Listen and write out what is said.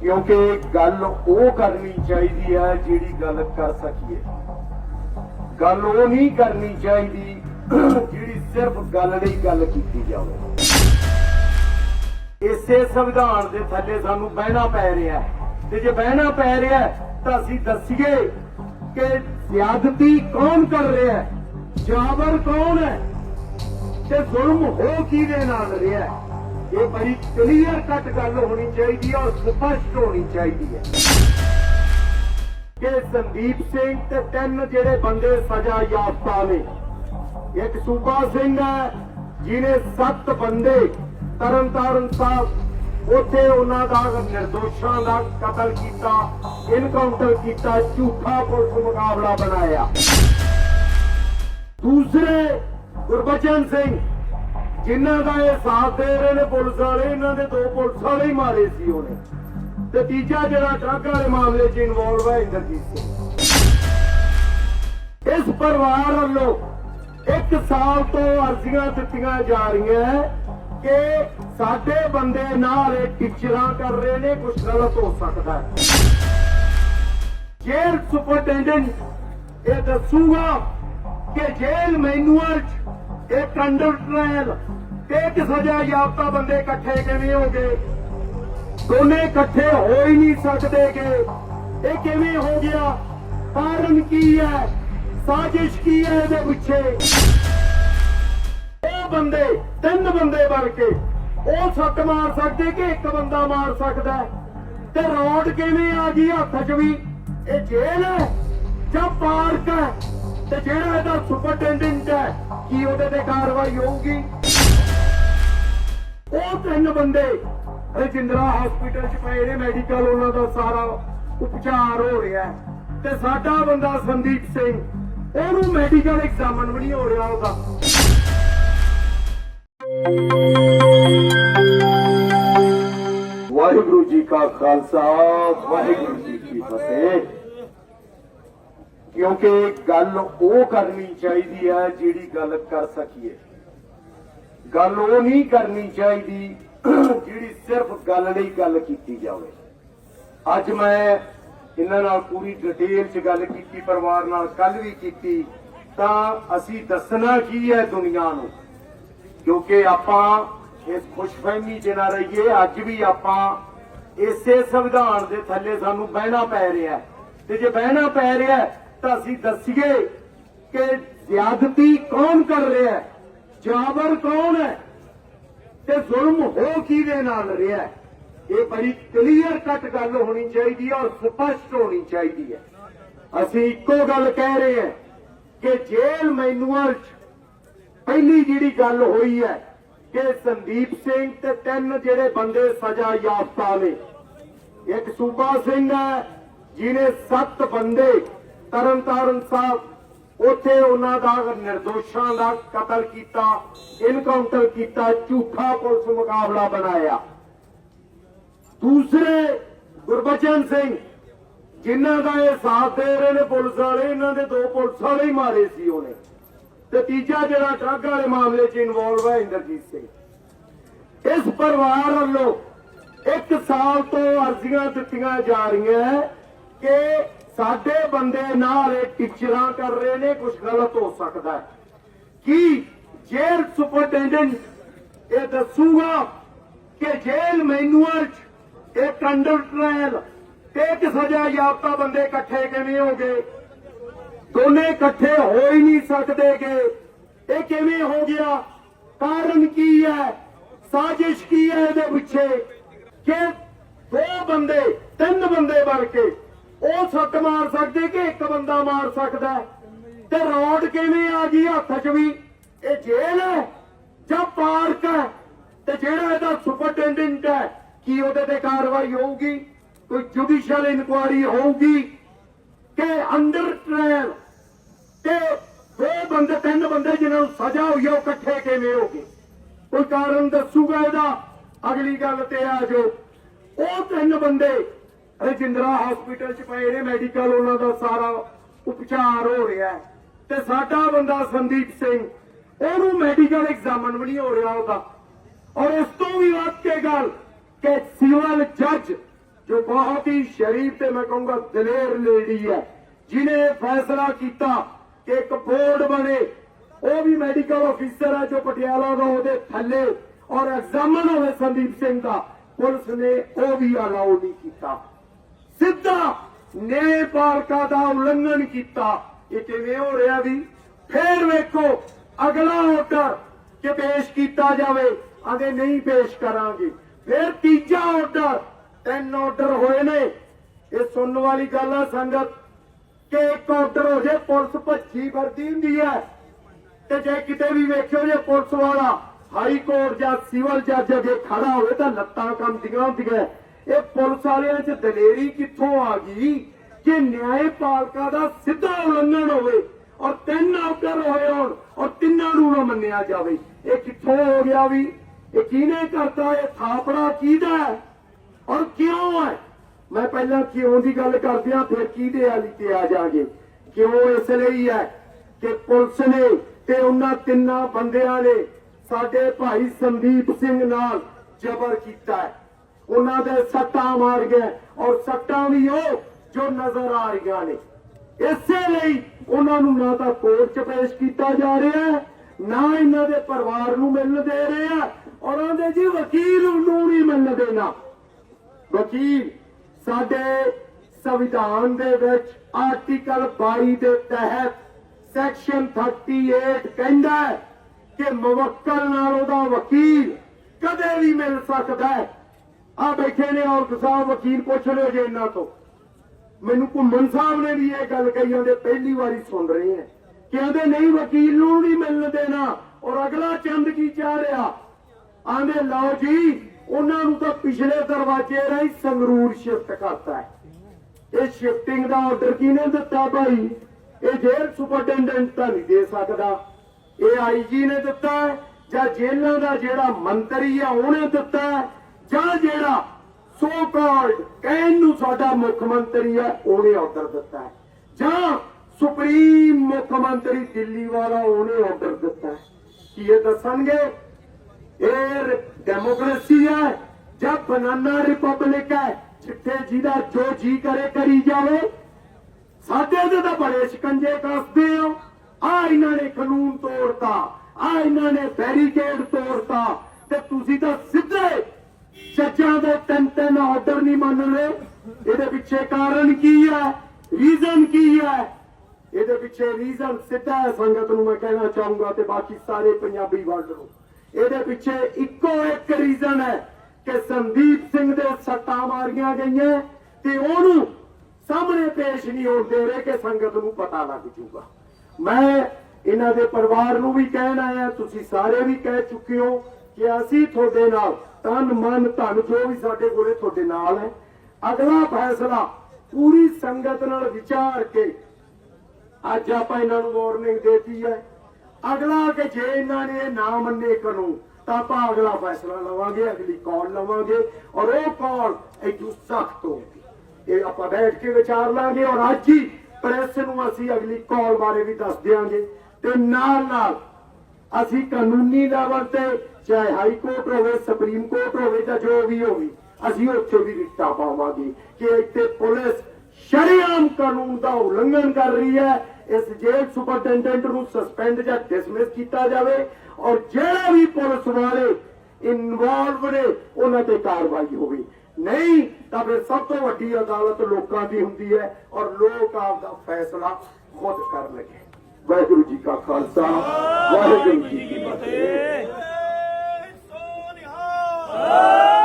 ਕਿਉਂਕਿ ਗੱਲ ਉਹ ਕਰਨੀ ਚਾਹੀਦੀ ਹੈ ਜਿਹੜੀ ਗੱਲ ਕਰ ਸਕੀਏ। ਗੱਲ ਉਹ ਨਹੀਂ ਕਰਨੀ ਚਾਹੀਦੀ ਜਿਹੜੀ ਸਿਰਫ ਗੱਲ ਲਈ ਗੱਲ ਕੀਤੀ ਜਾਵੇ। ਇਸੇ ਸੰਵਿਧਾਨ ਦੇ ਥੱਲੇ ਸਾਨੂੰ ਬਹਿਣਾ ਪੈ ਰਿਹਾ ਹੈ। ਤੇ ਜੇ ਬਹਿਣਾ ਪੈ ਰਿਹਾ ਤਾਂ ਅਸੀਂ ਦੱਸੀਏ ਕਿ ਜ਼ਿਆਦਤੀ ਕੌਣ ਕਰ ਰਿਹਾ ਹੈ? ਜਾਬਰ ਕੌਣ ਹੈ? ਤੇ ਜ਼ੁਲਮ ਹੋ ਕਿਹਦੇ ਨਾਲ ਰਿਹਾ ਹੈ? ਇਹ ਬੜੀ ਕਲੀਅਰ ਕੱਟ ਗੱਲ ਹੋਣੀ ਚਾਹੀਦੀ ਹੈ ਔਰ ਸਪਸ਼ਟ ਹੋਣੀ ਚਾਹੀਦੀ ਹੈ ਕਿ ਸੰਦੀਪ ਸਿੰਘ ਤੇ ਤਿੰਨ ਜਿਹੜੇ ਬੰਦੇ ਸਜ਼ਾ ਯਾਫਤਾ ਨੇ। ਇੱਕ ਸੂਬਾ ਸਿੰਘ ਹੈ ਜਿਨੇ ਸੱਤ ਬੰਦੇ ਤਰਨਤਾਰਨ ਸਾਹਿਬ, ਉੱਥੇ ਉਹਨਾਂ ਦਾ ਨਿਰਦੋਸ਼ਾਂ ਦਾ ਕਤਲ ਕੀਤਾ ਇਨਕਾਊਂਟਰ ਕੀਤਾ, ਝੂਠਾ ਪੁਲਿਸ ਮੁਕਾਬਲਾ ਬਣਾਇਆ। ਦੂਸਰੇ ਗੁਰਬਚਨ ਸਿੰਘ ਜਿਨ੍ਹਾਂ ਦਾ ਇਹ ਸਾਥ ਦੇ ਰਹੇ ਨੇ, ਪੁਲਿਸ ਵਾਲੇ, ਇਹਨਾਂ ਦੇ ਦੋ ਪੁਲਿਸ ਵਾਲੇ ਹੀ ਮਾਰੇ ਸੀ ਉਹਨੇ। ਤੇ ਤੀਜਾ ਜਿਹੜਾ ਟਰੱਕ ਵਾਲੇ ਮਾਮਲੇ 'ਚ ਇਨਵੋਲਵ ਹੈ ਇੰਦਰਜੀਤ ਸਿੰਘ। ਇਸ ਪਰਿਵਾਰ ਵੱਲੋਂ ਇੱਕ ਸਾਲ ਤੋਂ ਅਰਜ਼ੀਆਂ ਦਿੱਤੀਆਂ ਜਾ ਰਹੀਆਂ ਕਿ ਸਾਡੇ ਬੰਦੇ ਨਾਲ ਇਹ ਟੀਚਰਾਂ ਕਰ ਰਹੇ ਨੇ ਕੁਝ ਗਲਤ ਹੋ ਸਕਦਾ ਹੈ। ਜੇਲ੍ਹ ਸੁਪਰਡੈਂਡੈਂਟ ਇਹ ਦੱਸੂਗਾ ਕਿ ਜੇਲ੍ਹ ਮੈਨੂਅਲ 'ਚ ਇੱਕ ਤੇ ਇੱਕ ਸਜ਼ਾ ਯਾਫਤਾ ਬੰਦੇ ਇਕੱਠੇ ਕਿਵੇਂ ਹੋ ਗਏ? ਦੋਨੇ ਇਕੱਠੇ ਹੋ ਹੀ ਨਹੀਂ ਸਕਦੇ ਇਹ ਕਿਵੇਂ ਹੋ ਗਿਆ? ਕਾਰਨ ਕੀ ਹੈ? ਸਾਜ਼ਿਸ਼ ਕੀ ਹੈ ਇਹਦੇ ਪਿੱਛੇ? ਉਹ ਬੰਦੇ, ਤਿੰਨ ਬੰਦੇ ਬਣ ਕੇ ਉਹ ਸੱਟ ਮਾਰ ਸਕਦੇ ਕਿ ਇੱਕ ਬੰਦਾ ਮਾਰ ਸਕਦਾ ਤੇ ਰੋਡ ਕਿਵੇਂ ਆ ਗਈ ਹੱਥ 'ਚ ਵੀ? ਇਹ ਜੇਲ੍ਹ ਹੈ ਜਾਂ ਪਾਰਕ ਹੈ? ਤੇ ਜਿਹੜਾ ਇਹਦਾ ਸੁਪਰਡੈਂਡੈਂਟ ਹੈ, ਕੀ ਉਹਦੇ ਤੇ ਕਾਰਵਾਈ ਹੋਊਗੀ? ਉਹ ਤਿੰਨ ਬੰਦੇ ਰਜਿੰਦਰਾ ਹਸਪੀਟਲ 'ਚ ਪਏ ਨੇ ਮੈਡੀਕਲ ਉਹਨਾਂ ਦਾ ਸਾਰਾ ਉਪਚਾਰ ਹੋ ਰਿਹਾ ਤੇ ਸਾਡਾ ਬੰਦਾ ਸੰਦੀਪ ਸਿੰਘ, ਉਹਨੂੰ ਮੈਡੀਕਲ ਐਗਜ਼ਾਮਨ ਵੀ ਨਹੀਂ ਹੋ ਰਿਹਾ ਉਹਦਾ। ਵਾਹਿਗੁਰੂ ਜੀ ਕਾ ਖਾਲਸਾ, ਵਾਹਿਗੁਰੂ ਜੀ ਕੀ ਫਤਿਹ। ਕਿਉਂਕਿ ਗੱਲ ਉਹ ਕਰਨੀ ਚਾਹੀਦੀ ਹੈ ਜਿਹੜੀ ਗੱਲ ਕਰ ਸਕੀਏ। ਗੱਲ ਉਹ ਨਹੀਂ ਕਰਨੀ ਚਾਹੀਦੀ ਜਿਹੜੀ ਸਿਰਫ ਗੱਲ ਲਈ ਗੱਲ ਕੀਤੀ ਜਾਵੇ। ਅੱਜ ਮੈਂ ਇਹਨਾਂ ਨਾਲ ਪੂਰੀ ਡਿਟੇਲ 'ਚ ਗੱਲ ਕੀਤੀ, ਪਰਿਵਾਰ ਨਾਲ ਕੱਲ ਵੀ ਕੀਤੀ, ਤਾਂ ਅਸੀਂ ਦੱਸਣਾ ਕੀ ਹੈ ਦੁਨੀਆ ਨੂੰ? ਕਿਉਂਕਿ ਆਪਾਂ ਇਸ ਖੁਸ਼ਫਹਿਮੀ 'ਚ ਨਾ ਰਹੀਏ, ਅੱਜ ਵੀ ਆਪਾਂ ਇਸੇ ਸੰਵਿਧਾਨ ਦੇ ਥੱਲੇ ਸਾਨੂੰ ਬਹਿਣਾ ਪੈ ਰਿਹਾ ਤੇ ਜੇ ਬਹਿਣਾ ਪੈ ਰਿਹਾ ਤਾਂ ਅਸੀਂ ਦੱਸੀਏ ਕਿ ਜ਼ਿਆਦਤੀ ਕੌਣ ਕਰ ਰਿਹਾ ਹੈ? ਜਾਬਰ ਕੌਣ ਹੈ? ਤੇ ਜ਼ੁਲਮ ਹੋ ਕਿਹਦੇ ਨਾਲ ਰਿਹਾ ਹੈ? ਇਹ ਬੜੀ ਕਲੀਅਰ ਕੱਟ ਗੱਲ ਹੋਣੀ ਚਾਹੀਦੀ ਹੈ ਔਰ ਸਪਸ਼ਟ ਹੋਣੀ ਚਾਹੀਦੀ ਹੈ। ਅਸੀਂ ਇੱਕੋ ਗੱਲ ਕਹਿ ਰਹੇ ਹਾਂ ਕਿ ਜੇਲ੍ਹ ਮੈਨੂਅਲ 'ਚ ਪਹਿਲੀ ਜਿਹੜੀ ਗੱਲ ਹੋਈ ਹੈ ਕਿ ਸੰਦੀਪ ਸਿੰਘ ਤੇ ਤਿੰਨ ਜਿਹੜੇ ਬੰਦੇ ਸਜ਼ਾ ਯਾਫਤਾ ਨੇ। ਇੱਕ ਸੂਬਾ ਸਿੰਘ ਹੈ ਜਿਨੇ ਸੱਤ ਬੰਦੇ ਤਰਨਤਾਰਨ ਸਾਹਿਬ, ਉੱਥੇ ਉਹਨਾਂ ਦਾ ਨਿਰਦੋਸ਼ਾਂ ਦਾ ਕਤਲ ਕੀਤਾ ਇਨਕਾਊਂਟਰ ਕੀਤਾ, ਝੂਠਾ ਪੁਲਿਸ ਮੁਕਾਬਲਾ ਬਣਾਇਆ। ਦੂਸਰੇ ਗੁਰਬਚਨ ਸਿੰਘ, ਜਿਨ੍ਹਾਂ ਦਾ ਇਹ ਸਾਥ ਦੇ ਰਹੇ ਨੇ, ਪੁਲਿਸ ਵਾਲੇ, ਇਹਨਾਂ ਦੇ ਦੋ ਪੁਲਿਸ ਵਾਲੇ ਹੀ ਮਾਰੇ ਸੀ ਉਹਨੇ। ਤੇ ਤੀਜਾ ਜਿਹੜਾ ਡਰੱਗ ਵਾਲੇ ਮਾਮਲੇ 'ਚ ਇਨਵੋਲਵ ਹੈ, ਇੰਦਰਜੀਤ ਸਿੰਘ। ਇਸ ਪਰਿਵਾਰ ਵੱਲੋਂ ਇੱਕ ਸਾਲ ਤੋਂ ਅਰਜ਼ੀਆਂ ਦਿੱਤੀਆਂ ਜਾ ਰਹੀਆਂ ਕਿ ਸਾਡੇ ਬੰਦੇ ਨਾਲ ਇਹ ਟੀਚਰਾਂ ਕਰ ਰਹੇ ਨੇ ਕੁਝ ਗਲਤ ਹੋ ਸਕਦਾ ਹੈ। ਕੀ ਜੇਲ੍ਹ ਸੁਪਰਡੈਂਡੈਂਟ ਇਹ ਦੱਸੂਗਾ ਕਿ ਜੇਲ੍ਹ ਮੈਨੂਅਲ 'ਚ ਇੱਕ ਟ੍ਰਾਇਲ ਇੱਕ ਸਜ਼ਾ ਯਾਫਤਾ ਬੰਦੇ ਇਕੱਠੇ ਕਿਵੇਂ ਹੋ ਗਏ? ਦੋਨੇ ਇਕੱਠੇ ਹੋ ਹੀ ਨਹੀਂ ਸਕਦੇ ਕਿ ਇਹ ਕਿਵੇਂ ਹੋ ਗਿਆ? ਕਾਰਨ ਕੀ ਹੈ? ਸਾਜ਼ਿਸ਼ ਕੀ ਹੈ ਇਹਦੇ ਪਿੱਛੇ? ਕਿ ਦੋ ਬੰਦੇ, ਤਿੰਨ ਬੰਦੇ ਬਣ ਕੇ ਉਹ ਸੱਟ ਮਾਰ ਸਕਦੇ ਕਿ ਇੱਕ ਬੰਦਾ ਮਾਰ ਸਕਦਾ ਤੇ ਰੋਡ ਕਿਵੇਂ ਆ ਗਈ ਹੱਥ 'ਚ ਵੀ? ਇਹ ਜੇਲ੍ਹ ਹੈ ਜਾਂ ਪਾਰਕ ਹੈ? ਤੇ ਜਿਹੜਾ ਇਹਦਾ ਸੁਪਰਡੈਂਡੈਂਟ ਹੈ, ਕੀ ਉਹਦੇ ਤੇ ਕਾਰਵਾਈ ਹੋਊਗੀ? ਕੋਈ ਜੁਡੀਸ਼ੀਅਲ ਇਨਕੁਆਇਰੀ ਹੋਊਗੀ ਕਿ ਅੰਡਰ ਟ੍ਰਾਇਲ ਤੇ ਦੋ ਬੰਦੇ, ਤਿੰਨ ਬੰਦੇ ਜਿਨ੍ਹਾਂ ਨੂੰ ਸਜ਼ਾ ਹੋਈ ਆ, ਉਹ ਇਕੱਠੇ ਕਿਵੇਂ ਹੋ ਗਏ? ਕੋਈ ਕਾਰਨ ਦੱਸੂਗਾ ਇਹਦਾ? ਅਗਲੀ ਗੱਲ ਤੇ ਆ ਜੋ ਉਹ ਤਿੰਨ ਬੰਦੇ ਰਜਿੰਦਰਾ ਹਸਪੀਟਲ 'ਚ ਪਏ ਨੇ ਮੈਡੀਕਲ ਉਹਨਾਂ ਦਾ ਸਾਰਾ ਉਪਚਾਰ ਹੋ ਰਿਹਾ ਹੈ। ਤੇ ਸਾਡਾ ਬੰਦਾ ਸੰਦੀਪ ਸਿੰਘ, ਉਹਨੂੰ ਮੈਡੀਕਲ ਐਗਜ਼ਾਮਨ ਵੀ ਨਹੀਂ ਹੋ ਰਿਹਾ ਉਹਦਾ। ਔਰ ਇਸ ਤੋਂ ਵੀ ਵੱਧ ਕੇ ਗੱਲ ਕਿ ਸਿਵਲ ਜੱਜ, ਜੋ ਬਹੁਤ ਹੀ ਸ਼ਰੀਫ ਤੇ ਮੈਂ ਕਹੂੰਗਾ ਦਲੇਰ ਲੇਡੀ ਹੈ ਜਿਨੇ ਫੈਸਲਾ ਕੀਤਾ ਕਿ ਇੱਕ ਬੋਰਡ ਬਣੇ, ਉਹ ਵੀ ਮੈਡੀਕਲ ਅਫੀਸਰ ਹੈ ਜੋ ਪਟਿਆਲਾ ਦਾ ਉਹਦੇ ਥੱਲੇ। ਔਰ ਐਗਜ਼ਾਮਨ ਹੋਵੇ ਸੰਦੀਪ ਸਿੰਘ ਦਾ, ਪੁਲਿਸ ਨੇ ਉਹ ਵੀ ਅਲਾਉ ਨਹੀਂ ਕੀਤਾ। ਸਿੱਧਾ ਨੇ ਨੇਪਾਲਕਾ ਦਾ ਉਲੰਘਣ ਕੀਤਾ। ਇਹ ਕਿਵੇਂ ਹੋ ਰਿਹਾ ਵੀ? ਫੇਰ ਵੇਖੋ, ਅਗਲਾ ਆਰਡਰ ਕਿ ਪੇਸ਼ ਕੀਤਾ ਜਾਵੇ। ਆਦੇ ਨਹੀਂ ਪੇਸ਼ ਕਰਾਂਗੇ। ਫਿਰ ਤੀਜਾ ਆਰਡਰ ਤਿੰਨ ਆਰਡਰ ਹੋਏ ਨੇ। ਇਹ ਸੁਣਨ ਵਾਲੀ ਗੱਲ ਆ ਸੰਗਤ, ਕਿ ਇੱਕ ਆਰਡਰ ਹੋ ਜੇ ਪੁਲਿਸ ਭੱਜੀ ਵਰਦੀ ਹੁੰਦੀ ਹੈ। ਤੇ ਜੇ ਕਿਤੇ ਵੀ ਵੇਖਿਓ ਜੇ ਪੁਲਿਸ ਵਾਲਾ, ਹਾਈ ਕੋਰਟ ਜਾਂ ਸਿਵਲ ਜੱਜ ਅੱਗੇ ਖੜਾ ਹੋਵੇ ਤਾਂ ਲੱਤਾਂ ਕੰਮਦੀਆਂ ਹੁੰਦੀਆਂ। ਇਹ ਪੁਲਿਸ ਵਾਲਿਆਂ 'ਚ ਦਲੇਰੀ ਕਿੱਥੋਂ ਆ ਗਈ ਕਿ ਨਿਆਂਪਾਲਕਾ ਦਾ ਸਿੱਧਾ ਉਲੰਘਣ ਹੋਵੇ ਔਰ ਤਿੰਨ ਆਰਡਰ ਹੋਏ ਹੋਣ ਔਰ ਤਿੰਨਾਂ ਨੂੰ ਨਾ ਮੰਨਿਆ ਜਾਵੇ। ਇਹ ਕਿੱਥੋਂ ਹੋ ਗਿਆ ਵੀ? ਇਹ ਕਿਹਨੇ ਕਰਤਾ? ਇਹ ਥਾਪੜਾ ਕਿਹਦਾ ਔਰ ਕਿਉਂ ਹੈ? ਮੈਂ ਪਹਿਲਾਂ ਕਿਉਂ ਦੀ ਗੱਲ ਕਰਦਿਆਂ ਫਿਰ ਕਿਹਦੇ ਵਾਲੀ ਤੇ ਆ ਜਾਾਂਗੇ ਕਿਉਂ ਇਸ ਲਈ ਹੈ ਕਿ ਪੁਲਿਸ ਨੇ ਤੇ ਉਹਨਾਂ ਤਿੰਨਾਂ ਬੰਦਿਆਂ ਨੇ ਸਾਡੇ ਭਾਈ ਸੰਦੀਪ ਸਿੰਘ ਨਾਲ ਜ਼ਬਰ ਕੀਤਾ ਹੈ। ਉਹਨਾਂ ਦੇ ਸੱਟਾਂ ਮਾਰ ਗਏ ਔਰ ਸੱਟਾਂ ਵੀ ਉਹ ਜੋ ਨਜ਼ਰ ਆ ਰਹੀਆਂ ਨੇ। ਇਸੇ ਲਈ ਉਹਨਾਂ ਨੂੰ ਨਾ ਤਾਂ ਕੋਰਟ 'ਚ ਪੇਸ਼ ਕੀਤਾ ਜਾ ਰਿਹਾ ਹੈ, ਨਾ ਇਹਨਾਂ ਦੇ ਪਰਿਵਾਰ ਨੂੰ ਮਿਲਣ ਦੇ ਰਹੇ ਆ ਔਰ ਉਹਦੇ ਜੀ ਵਕੀਲ ਨੂੰ ਨਹੀਂ ਮਿਲਣ ਦੇਣਾ। ਵਕੀਲ, ਸਾਡੇ ਸੰਵਿਧਾਨ ਦੇ ਵਿੱਚ ਆਰਟੀਕਲ 22 ਦੇ ਤਹਿਤ ਸੈਕਸ਼ਨ 38 ਕਹਿੰਦਾ ਹੈ ਕਿ ਮੁਵੱਕਲ ਨਾਲ ਉਹਦਾ ਵਕੀਲ ਕਦੇ ਵੀ ਮਿਲ ਸਕਦਾ ਹੈ। ਆ ਬੈਠੇ ਨੇ ਔਰਤ ਸਾਹਿਬ, ਵਕੀਲ ਪੁੱਛ ਲਿਓ ਜੇ ਇਹਨਾਂ ਤੋਂ। ਮੈਨੂੰ ਘੁੰਮਣ ਸਾਹਿਬ ਨੇ ਵੀ ਇਹ ਗੱਲ ਕਹੀ ਜਾਂਦੇ ਪਹਿਲੀ ਵਾਰੀ ਸੁਣ ਰਹੇ ਆ। ਕਹਿੰਦੇ ਨਹੀਂ, ਵਕੀਲ ਨੂੰ ਨਹੀਂ ਮਿਲਣ ਦੇਣਾ। ਔਰ ਅਗਲਾ ਚੰਦ ਕੀ ਚਾਹ ਰਿਹਾ? ਆਂਦੇ, ਲਓ ਜੀ, ਉਹਨਾਂ ਨੂੰ ਤਾਂ ਪਿਛਲੇ ਦਰਵਾਜ਼ੇ ਰਾਹੀਂ ਸੰਗਰੂਰ ਸ਼ਿਫਟ ਕਰਤਾ ਹੈ। ਇਹ ਸ਼ਿਫਟਿੰਗ ਦਾ ਆਰਡਰ ਕਿਹਨੇ ਦਿੱਤਾ ਭਾਈ? ਇਹ ਜੇਲ੍ਹ ਸੁਪਰਡੈਂਡੈਂਟ ਤਾਂ ਨਹੀਂ ਦੇ ਸਕਦਾ। ਇਹ ਆਈਜੀ ਨੇ ਦਿੱਤਾ ਜਾਂ ਜੇਲ੍ਹਾਂ ਦਾ ਜਿਹੜਾ ਮੰਤਰੀ ਆ, ਉਹਨੇ ਦਿੱਤਾ ਜਾਂ ਜਿਹੜਾ ਸੋ ਕਾਲਡ ਕਹਿਣ ਨੂੰ ਸਾਡਾ ਮੁੱਖ ਮੰਤਰੀ ਹੈ, ਉਹਨੇ ਆਰਡਰ ਦਿੱਤਾ ਹੈ। ਜਾਂ ਸੁਪਰੀਮ ਮੁੱਖ ਮੰਤਰੀ ਦਿੱਲੀ ਵਾਲਾ, ਉਹਨੇ ਆਰਡਰ ਦਿੱਤਾ ਹੈ। ਕੀ ਇਹ ਦੱਸਣਗੇ? ਇਹ ਡੈਮੋਕ੍ਰੇਸੀ ਹੈ, ਜਾਂ ਬਨਾਨਾ ਰਿਪਬਲਿਕ ਹੈ, ਜਿੱਥੇ ਜਿਹਦਾ ਜੋ ਜੀ ਕਰੇ, ਕਰੀ ਜਾਵੇ। ਸਾਡੇ ਦੇ ਤਾਂ ਬੜੇ ਸ਼ਿਕੰਜੇ ਕੱਸਦੇ ਹੋ ਆ ਇਹਨਾਂ ਨੇ ਕਾਨੂੰਨ ਤੋੜਤਾ ਆ ਇਹਨਾਂ ਨੇ ਬੈਰੀਕੇਡ ਤੋੜਤਾ। ਤੇ ਤੁਸੀਂ ਤਾਂ ਸਿੱਧੇ ਜੱਜਾਂ ਦੇ ਤਿੰਨ ਤਿੰਨ ਆਰਡਰ ਨਹੀਂ ਮੰਨ ਰਹੇ। ਇਹਦੇ ਪਿੱਛੇ ਕਾਰਨ ਕੀ ਹੈ? ਰੀਜ਼ਨ ਕੀ ਹੈ? ਇਹਦੇ ਪਿੱਛੇ ਰੀਜ਼ਨ ਸਿੱਧਾ ਸੰਗਤ ਨੂੰ ਮੈਂ ਕਹਿਣਾ ਚਾਹੂੰਗਾ ਤੇ ਬਾਕੀ ਸਾਰੇ ਪੰਜਾਬੀ ਵਰਲਡ ਨੂੰ। ਇਹਦੇ ਪਿੱਛੇ ਇੱਕੋ ਇੱਕ ਰੀਜ਼ਨ ਹੈ ਕਿ ਸੰਦੀਪ ਸਿੰਘ ਦੇ ਸੱਟਾਂ ਮਾਰੀਆਂ ਗਈਆਂ ਤੇ ਉਹਨੂੰ ਸਾਹਮਣੇ ਪੇਸ਼ ਨਹੀਂ ਹੋਣ ਦੇ ਰਹੇ ਕਿ ਸੰਗਤ ਨੂੰ ਪਤਾ ਲੱਗ ਜੂਗਾ ਮੈਂ ਇਹਨਾਂ ਦੇ ਪਰਿਵਾਰ ਨੂੰ ਵੀ ਕਹਿਣਾ ਹੈ ਤੁਸੀਂ ਸਾਰੇ ਵੀ ਕਹਿ ਚੁੱਕੇ ਹੋ ਕਿ ਅਸੀਂ ਤੁਹਾਡੇ ਨਾਲ ਤਨ, ਮਨ, ਧਨ ਜੋ ਵੀ ਸਾਡੇ ਕੋਲੇ ਤੁਹਾਡੇ ਨਾਲ ਹੈ, ਅਗਲਾ ਫੈਸਲਾ ਪੂਰੀ ਸੰਗਤ ਨਾਲ ਵਿਚਾਰ ਕੇ ਅੱਜ ਆਪਾਂ ਇਹਨਾਂ ਨੂੰ ਵਾਰਨਿੰਗ ਦੇਤੀ ਹੈ। ਅਗਲਾ ਕਿ ਜੇ ਇਹਨਾਂ ਨੇ ਇਹ ਨਾ ਮੰਨੇ ਕਾਨੂੰਨ ਤਾਂ ਆਪਾਂ ਅਗਲਾ ਫੈਸਲਾ ਲਵਾਂਗੇ, ਅਗਲੀ ਕਾਲ ਲਵਾਂਗੇ ਔਰ ਉਹ ਕਾਲ ਇਦੋਂ ਸਖਤ ਹੋਊਗੀ। ਇਹ ਆਪਾਂ ਬੈਠ ਕੇ ਵਿਚਾਰ ਲਾਂਗੇ ਔਰ ਅੱਜ ਹੀ ਪ੍ਰੈਸ ਨੂੰ ਅਸੀਂ ਅਗਲੀ ਕਾਲ ਬਾਰੇ ਵੀ ਦੱਸ ਦਿਆਂਗੇ ਤੇ ਨਾਲ ਨਾਲ ਅਸੀਂ ਕਾਨੂੰਨੀ ਲੈਵਲ ਤੇ ਚਾਹੇ ਹਾਈ ਕੋਰਟ ਹੋਵੇ, ਸੁਪਰੀਮ ਕੋਰਟ ਹੋਵੇ ਜਾਂ ਜੋ ਵੀ ਹੋਵੇ, ਅਸੀਂ ਉੱਥੇ ਵੀ ਰਿਟਾ ਪਾਵਾਂਗੇ ਕਿ ਇੱਥੇ ਪੁਲਿਸ ਸ਼ਰੀਆਮ ਕਾਨੂੰਨ ਦਾ ਉਲੰਘਣ ਕਰ ਰਹੀ ਹੈ। ਇਸ ਜੇਲ੍ਹ ਸੁਪਰਡੈਂਡੈਂਟ ਨੂੰ ਸਸਪੈਂਡ ਜਾਂ ਡਿਸਮਿਸ ਕੀਤਾ ਜਾਵੇ ਔਰ ਜਿਹੜੇ ਵੀ ਪੁਲਿਸ ਵਾਲੇ ਇਨਵੋਲਵ ਨੇ, ਉਹਨਾਂ ਤੇ ਕਾਰਵਾਈ ਹੋਵੇ। ਨਹੀਂ, ਤਾਂ ਫਿਰ ਸਭ ਤੋਂ ਵੱਡੀ ਅਦਾਲਤ ਲੋਕਾਂ ਦੀ ਹੁੰਦੀ ਹੈ ਔਰ ਲੋਕ ਆਪ ਦਾ ਫੈਸਲਾ ਖੁਦ ਕਰਨਗੇ ਵਾਹਿਗੁਰੂ ਜੀ ਕਾ ਖਾਲਸਾ, ਵਾਹਿਗੁਰੂ ਜੀ ਕੀ ਫਤਿਹ। Oh!